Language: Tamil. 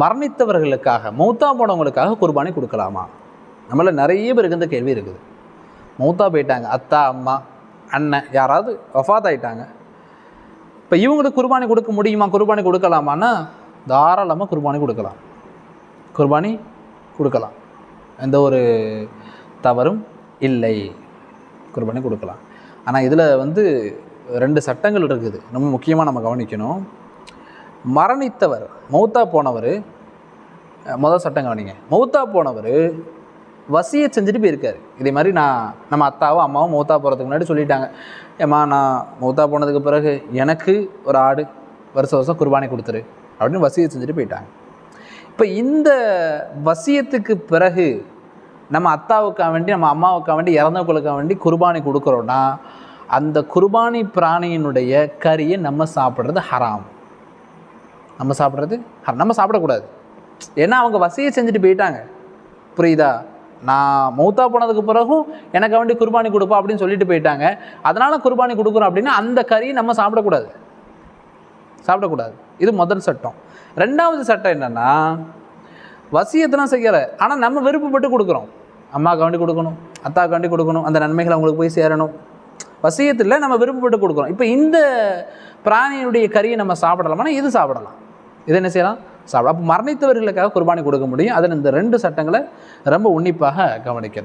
மரணித்தவர்களுக்காக மௌத்தா போனவங்களுக்காக குர்பானி கொடுக்கலாமா? நம்மள நிறைய பேருக்கு இந்த கேள்வி இருக்குது. மௌத்தா போயிட்டாங்க. அத்தா அம்மா அண்ணன் யாராவது வஃபாத் ஆயிட்டாங்க இப்போ இவங்களுக்கு குர்பானி கொடுக்க முடியுமா? குர்பானி கொடுக்கலாமான்னா தாராளமாக குர்பானி கொடுக்கலாம். குர்பானி கொடுக்கலாம். எந்த ஒரு தவறும் இல்லை. குர்பானி கொடுக்கலாம். ஆனால் இதில் வந்து ரெண்டு சட்டங்கள் இருக்குது. ரொம்ப முக்கியமாக நம்ம கவனிக்கணும். மரணித்தவர் மௌத்தா போனவர் முதல் சட்டம் கவனிங்க. மௌத்தா போனவர் வசியை செஞ்சுட்டு போயிருக்காரு. இதே மாதிரி நான் நம்ம அத்தாவும் அம்மாவும் மௌத்தா போகிறதுக்கு முன்னாடி சொல்லிட்டாங்க. ஏம்மா நான் மௌத்தா போனதுக்கு பிறகு எனக்கு ஒரு ஆடு வருஷம் வருஷம் குர்பானி கொடுத்துரு அப்படின்னு வசியை செஞ்சுட்டு போயிட்டாங்க. இப்போ இந்த வசியத்துக்கு பிறகு நம்ம அத்தாவுக்காக வேண்டி நம்ம அம்மாவுக்காக வேண்டி இறந்தவங்களுக்காக வேண்டி குர்பானி கொடுக்குறோன்னா அந்த குர்பானி பிராணியினுடைய கறியை நம்ம சாப்பிட்றது ஹராம். நம்ம சாப்பிட்றது? நம்ம சாப்பிடக்கூடாது. ஏன்னா அவங்க வசையை செஞ்சுட்டு போயிட்டாங்க. புரியுதா? நான் மௌத்தா போனதுக்கு பிறகும் எனக்கு வேண்டி குர்பானி கொடுப்பா அப்படின்னு சொல்லிட்டு போயிட்டாங்க. அதனால் குர்பானி கொடுக்குறோம் அப்படின்னா அந்த கறியை நம்ம சாப்பிடக்கூடாது. சாப்பிடக்கூடாது. இது முதல் சட்டம். ரெண்டாவது சட்டம் என்னென்னா வசியத்தெல்லாம் செய்யலை. ஆனால் நம்ம விருப்பப்பட்டு கொடுக்குறோம். அம்மாவுக்கு வேண்டி கொடுக்கணும் அத்தாவுக்கு வேண்டி கொடுக்கணும் அந்த நன்மைகள் அவங்களுக்கு போய் சேரணும். வசியத்தில் நம்ம விருப்பப்பட்டு கொடுக்குறோம். இப்போ இந்த பிராணியினுடைய கறியை நம்ம சாப்பிடலாமானா இது சாப்பிடலாம். இதை என்ன செய்யலாம்? சாப்பிடலாம். அப்போ மரணித்தவர்களுக்காக குர்பானி கொடுக்க முடியும். அதில் இந்த ரெண்டு சட்டங்களை ரொம்ப உன்னிப்பாக கவனிக்கணும்.